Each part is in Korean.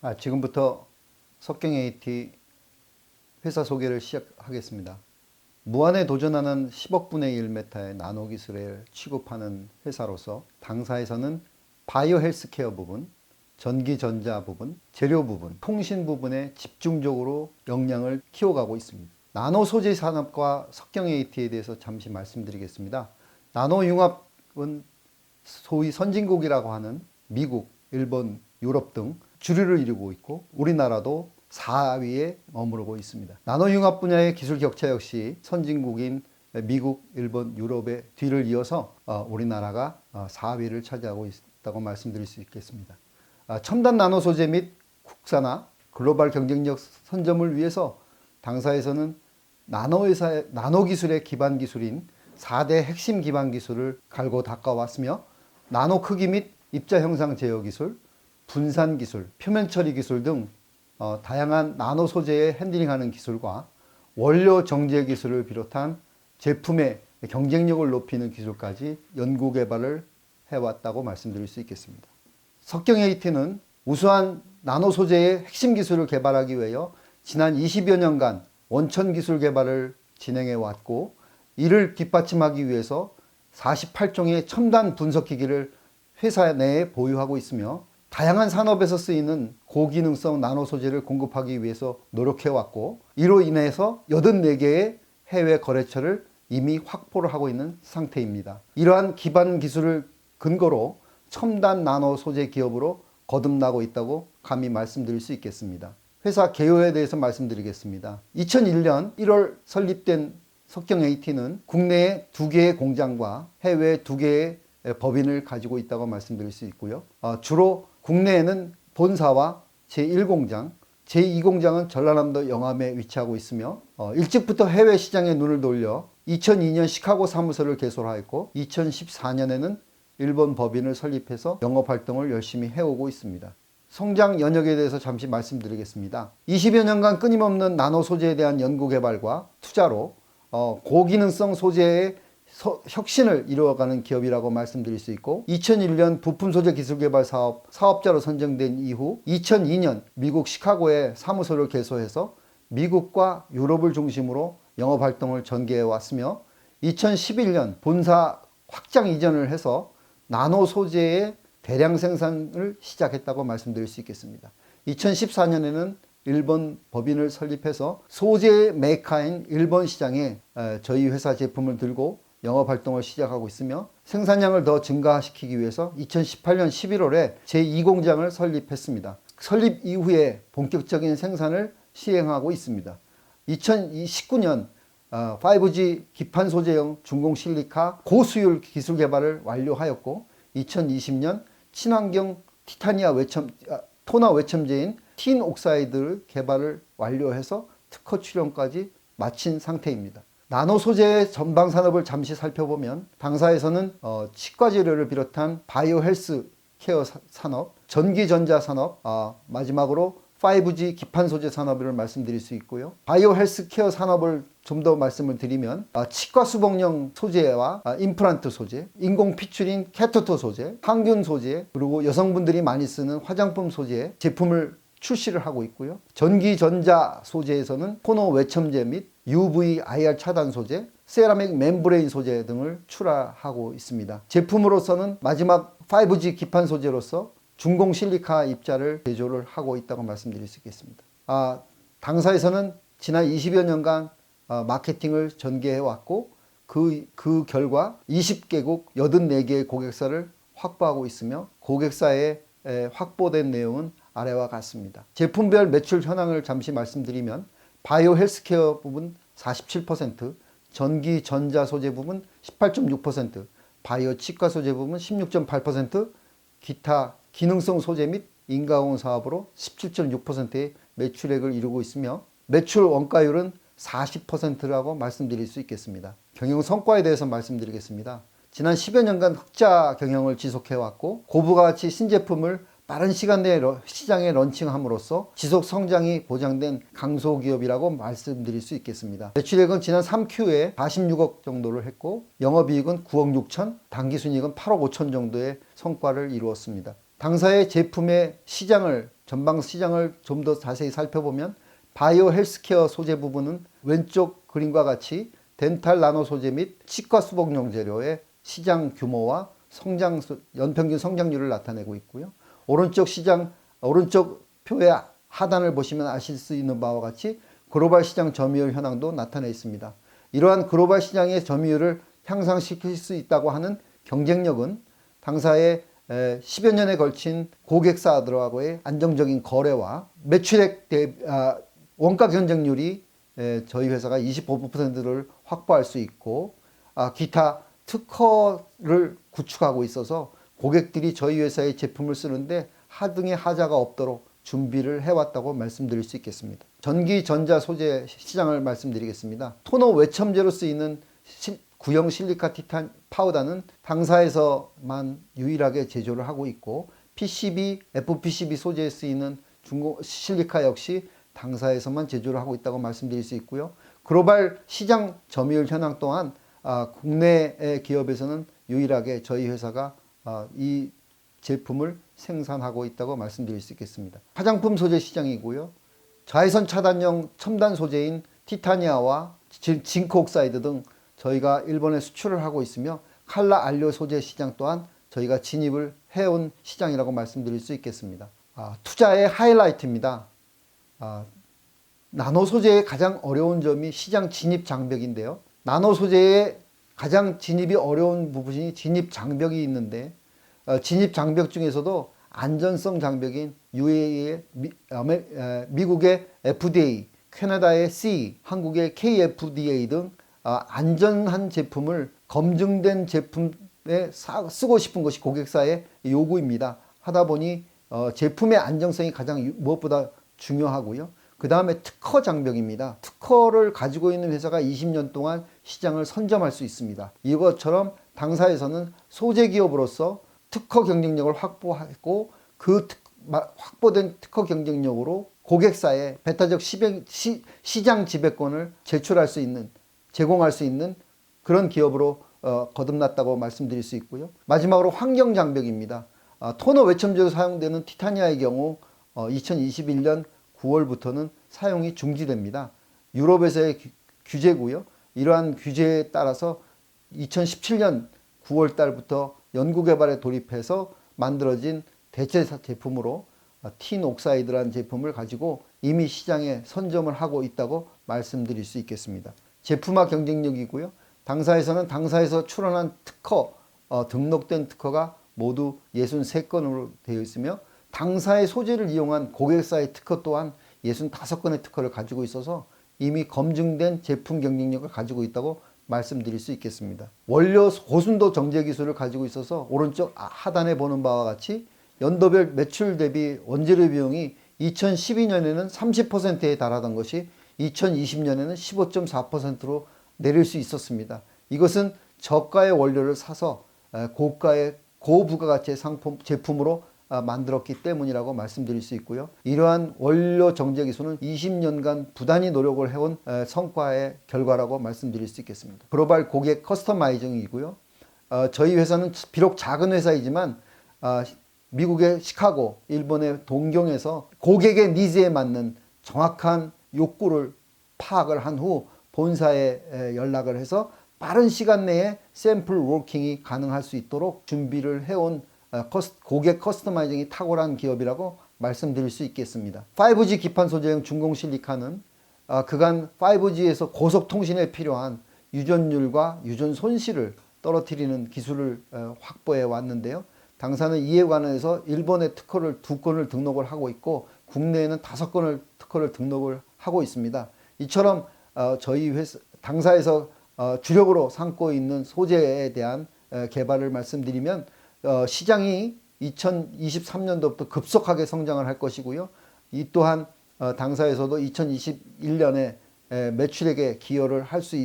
아, 지금부터 석경 AT 회사 소개를 시작하겠습니다. 무한에 도전하는 10억 분의 1 메타의 나노 기술을 취급하는 회사로서 당사에서는 바이오 헬스케어 부분, 전기 전자 부분, 재료 부분, 통신 부분에 집중적으로 역량을 키워가고 있습니다. 나노 소재 산업과 석경 AT에 대해서 잠시 말씀드리겠습니다. 나노 융합은 소위 선진국이라고 하는 미국, 일본, 유럽 등 주류를 이루고 있고 우리나라도 4위에 머무르고 있습니다. 나노 융합 분야의 기술 격차 역시 선진국인 미국, 일본, 유럽의 뒤를 이어서 어, 우리나라가 어, 4위를 차지하고 있다고 말씀드릴 수 있겠습니다. 아, 첨단 나노 소재 및 국산화, 글로벌 경쟁력 선점을 위해서 당사에서는 나노 회사 나노 기술의 기반 기술인 4대 핵심 기반 기술을 갈고 닦아왔으며 나노 크기 및 입자 형상 제어 기술, 분산 기술, 표면 처리 기술 등 어, 다양한 나노 소재의 핸들링하는 기술과 원료 정제 기술을 비롯한 제품의 경쟁력을 높이는 기술까지 연구 개발을 해왔다고 말씀드릴 수 있겠습니다. 석경 AT는 우수한 나노 소재의 핵심 기술을 개발하기 위하여 지난 20여 년간 원천 기술 개발을 진행해 왔고 이를 뒷받침하기 위해서 48종의 첨단 분석 기기를 회사 내에 보유하고 있으며 다양한 산업에서 쓰이는 고기능성 나노 소재를 공급하기 위해서 노력해 왔고 이로 인해서 84개의 해외 거래처를 이미 확보를 하고 있는 상태입니다. 이러한 기반 기술을 근거로 첨단 나노 소재 기업으로 거듭나고 있다고 감히 말씀드릴 수 있겠습니다. 회사 개요에 대해서 말씀드리겠습니다. 2001년 1월 설립된 석경 AT는 국내에 두 개의 공장과 해외에 두 개의 법인을 가지고 있다고 말씀드릴 수 있고요. 어, 주로 국내에는 본사와 제1공장, 제2공장은 전라남도 영암에 위치하고 있으며 어, 일찍부터 해외 시장에 눈을 돌려 2002년 시카고 사무소를 개설하였고 2014년에는 일본 법인을 설립해서 영업 활동을 열심히 해오고 있습니다. 성장 연역에 대해서 잠시 말씀드리겠습니다. 20여 년간 끊임없는 나노 소재에 대한 연구 개발과 투자로 어, 고기능성 소재의 서- 혁신을 이루어가는 기업이라고 말씀드릴 수 있고 2001년 부품 소재 기술 개발 사업 사업자로 선정된 이후 2002년 미국 시카고에 사무소를 개소해서 미국과 유럽을 중심으로 영업 활동을 전개해 왔으며 2011년 본사 확장 이전을 해서 나노 소재의 대량 생산을 시작했다고 말씀드릴 수 있겠습니다. 2014년에는 일본 법인을 설립해서 소재 메이커인 일본 시장에 에, 저희 회사 제품을 들고 영업 활동을 시작하고 있으며 생산량을 더 증가시키기 위해서 2018년 11월에 제2공장을 설립했습니다. 설립 이후에 본격적인 생산을 시행하고 있습니다. 2019년 5G 기판 소재형 중공 실리카 고수율 기술 개발을 완료하였고 2020년 친환경 티타니아 외첨 아, 토나 외첨제인 틴 옥사이드 개발을 완료해서 특허 출원까지 마친 상태입니다. 나노 소재의 전방 산업을 잠시 살펴보면 당사에서는 어, 치과 재료를 비롯한 바이오 헬스 케어 사- 산업, 전기 전자 산업, 아, 마지막으로 5G 기판 소재 산업을 말씀드릴 수 있고요. 바이오 헬스 케어 산업을 좀 더 말씀을 드리면 아, 치과 수복용 소재와 아, 임플란트 소재, 인공 피출인 캐토토 소재, 항균 소재, 그리고 여성분들이 많이 쓰는 화장품 소재 제품을 출시를 하고 있고요. 전기 전자 소재에서는 코너 외첨제 및 UV IR 차단 소재, 세라믹 멤브레인 소재 등을 출하하고 있습니다. 제품으로서는 마지막 5G 기판 소재로서 중공 실리카 입자를 제조를 하고 있다고 말씀드릴 수 있겠습니다. 아, 당사에서는 지난 20여 년간 어, 마케팅을 전개해 왔고 그, 그 결과 20개국 84개의 고객사를 확보하고 있으며 고객사에 에, 확보된 내용은 아래와 같습니다. 제품별 매출 현황을 잠시 말씀드리면 바이오 헬스케어 부분 47%, 전기 전자 소재 부분 18.6%, 바이오 치과 소재 부분 16.8%, 기타 기능성 소재 및 인가공 사업으로 17.6%의 매출액을 이루고 있으며 매출 원가율은 40%라고 말씀드릴 수 있겠습니다. 경영 성과에 대해서 말씀드리겠습니다. 지난 10여 년간 흑자 경영을 지속해 왔고 고부가 가치 신제품을 빠른 시간 내에 러- 시장에 런칭함으로써 지속 성장이 보장된 강소 기업이라고 말씀드릴 수 있겠습니다. 매출액은 지난 3Q에 46억 정도를 했고 영업이익은 9억 6천, 당기순이익은 8억 5천 정도의 성과를 이루었습니다. 당사의 제품의 시장을 전방 시장을 좀 더 자세히 살펴보면 바이오 헬스케어 소재 부분은 왼쪽 그림과 같이 덴탈 나노 소재 및 치과 수복용 재료의 시장 규모와 성장 수- 연평균 성장률을 나타내고 있고요. 오른쪽 시장 오른쪽 표의 하단을 보시면 아실 수 있는 바와 같이 글로벌 시장 점유율 현황도 나타내 있습니다. 이러한 글로벌 시장의 점유율을 향상시킬 수 있다고 하는 경쟁력은 당사의 에, 10여 년에 걸친 고객사들하고의 안정적인 거래와 매출액 대 아, 원가 경쟁률이 에, 저희 회사가 25%를 확보할 수 있고 아, 기타 특허를 구축하고 있어서 고객들이 저희 회사의 제품을 쓰는데 하등의 하자가 없도록 준비를 해왔다고 말씀드릴 수 있겠습니다. 전기 전자 소재 시장을 말씀드리겠습니다. 토너 외첨제로 쓰이는 실- 구형 실리카 티탄 파우더는 당사에서만 유일하게 제조를 하고 있고 PCB, FPCB 소재에 쓰이는 중고 실리카 역시 당사에서만 제조를 하고 있다고 말씀드릴 수 있고요. 글로벌 시장 점유율 현황 또한 아, 국내의 기업에서는 유일하게 저희 회사가 아, 이 제품을 생산하고 있다고 말씀드릴 수 있겠습니다. 화장품 소재 시장이고요. 자외선 차단용 첨단 소재인 티타니아와 진- 징크 옥사이드 등 저희가 일본에 수출을 하고 있으며 칼라 안료 소재 시장 또한 저희가 진입을 해온 시장이라고 말씀드릴 수 있겠습니다. 아, 투자의 하이라이트입니다. 아, 나노 소재의 가장 어려운 점이 시장 진입 장벽인데요. 나노 소재의 가장 진입이 어려운 부분이 진입 장벽이 있는데 어, 진입 장벽 중에서도 안전성 장벽인 UAE의 미, 아메- 에, 미국의 FDA, 캐나다의 C, 한국의 KFDA 등 아, 안전한 제품을 검증된 제품에 사- 쓰고 싶은 것이 고객사의 요구입니다. 하다 보니 어, 제품의 안정성이 가장 유- 무엇보다 중요하고요. 그 다음에 특허 장벽입니다. 특허를 가지고 있는 회사가 20년 동안 시장을 선점할 수 있습니다. 이것처럼 당사에서는 소재 기업으로서 특허 경쟁력을 확보하고 그 특- 마- 확보된 특허 경쟁력으로 고객사에 배타적 시행- 시, 시장 지배권을 제출할 수 있는 제공할 수 있는 그런 기업으로 어, 거듭났다고 말씀드릴 수 있고요. 마지막으로 환경 장벽입니다. 아, 토너 외첨제로 사용되는 티타니아의 경우 어, 2021년 9월부터는 사용이 중지됩니다. 유럽에서의 규- 규제고요. 이러한 규제에 따라서 2017년 9월 달부터 연구개발에 돌입해서 만들어진 대체 사- 제품으로 아, 틴 옥사이드라는 제품을 가지고 이미 시장에 선점을 하고 있다고 말씀드릴 수 있겠습니다. 제품화 경쟁력이고요. 당사에서는 당사에서 출원한 특허, 어, 등록된 특허가 모두 63건으로 되어 있으며 당사의 소재를 이용한 고객사의 특허 또한 65건의 특허를 가지고 있어서 이미 검증된 제품 경쟁력을 가지고 있다고 말씀드릴 수 있겠습니다. 원료 고순도 정제 기술을 가지고 있어서 오른쪽 아- 하단에 보는 바와 같이 연도별 매출 대비 원재료 비용이 2012년에는 30%에 달하던 것이 2020년에는 15.4%로 내릴 수 있었습니다. 이것은 저가의 원료를 사서 에, 고가의 고부가가치의 상품 제품으로 아, 만들었기 때문이라고 말씀드릴 수 있고요. 이러한 원료 정제 기술은 20년간 부단히 노력을 해온 에, 성과의 결과라고 말씀드릴 수 있겠습니다. 글로벌 고객 커스터마이징이고요. 어, 저희 회사는 비록 작은 회사이지만 아, 미국의 시카고, 일본의 동경에서 고객의 니즈에 맞는 정확한 욕구를 파악을 한 후 본사에 에, 연락을 해서 빠른 시간 내에 샘플 워킹이 가능할 수 있도록 준비를 해온 고객 커스터마이징이 탁월한 기업이라고 말씀드릴 수 있겠습니다. 5G 기판 소재용 중공 실리카는 어, 그간 5G에서 고속 통신에 필요한 유전율과 유전 손실을 떨어뜨리는 기술을 어, 확보해 왔는데요. 당사는 이에 관해서 일본의 특허를 두 건을 등록을 하고 있고 국내에는 다섯 건을 특허를 등록을 하고 있습니다. 이처럼 어, 저희 회사 당사에서 어, 주력으로 삼고 있는 소재에 대한 어, 개발을 말씀드리면 어, 시장이 2023년도부터 급속하게 성장을 할 것이고요. 이 또한 어, 당사에서도 2021년에 매출액에 기여를 할 수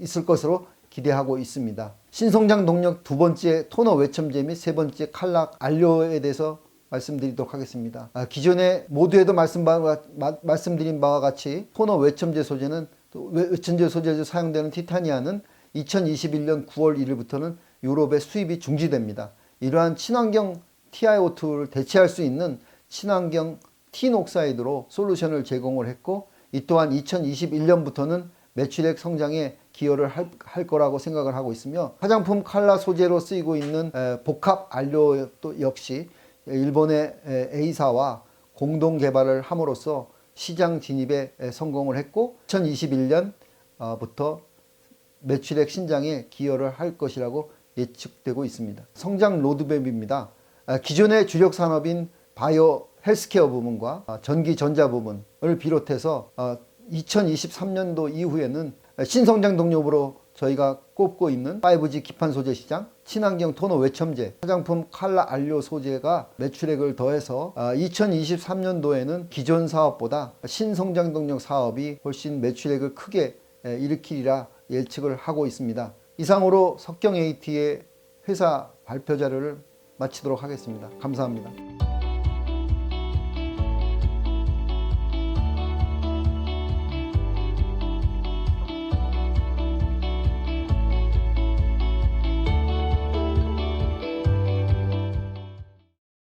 있을 것으로 기대하고 있습니다. 신성장 동력 두 번째 토너 외첨제 및 세 번째 칼락 안료에 대해서 말씀드리도록 하겠습니다. 아, 기존에 모두에도 말씀 바와, 마- 말씀드린 바와 같이 토너 외첨제 소재는 외첨제 소재로 사용되는 티타니아는 2021년 9월 1일부터는 유럽의 수입이 중지됩니다. 이러한 친환경 TiO2를 대체할 수 있는 친환경 틴옥사이드로 솔루션을 제공을 했고 이 또한 2021년부터는 매출액 성장에 기여를 할, 할 거라고 생각을 하고 있으며 화장품 칼라 소재로 쓰이고 있는 에, 복합 안료 또 역시 일본의 에, A사와 공동 개발을 함으로써 시장 진입에 에, 성공을 했고 2021년부터 매출액 신장에 기여를 할 것이라고 예측되고 있습니다. 성장 로드맵입니다. 아, 기존의 주력 산업인 바이오 헬스케어 부문과 아, 전기 전자 부문을 비롯해서 2023년도 이후에는 신성장 동력으로 저희가 꼽고 있는 5G 기판 소재 시장, 친환경 토너 외첨제, 화장품 칼라 안료 소재가 매출액을 더해서 2023년도에는 기존 사업보다 신성장 동력 사업이 훨씬 매출액을 크게 에, 일으키리라 예측을 하고 있습니다. 이상으로 석경 AT의 회사 발표 자료를 마치도록 하겠습니다. 감사합니다.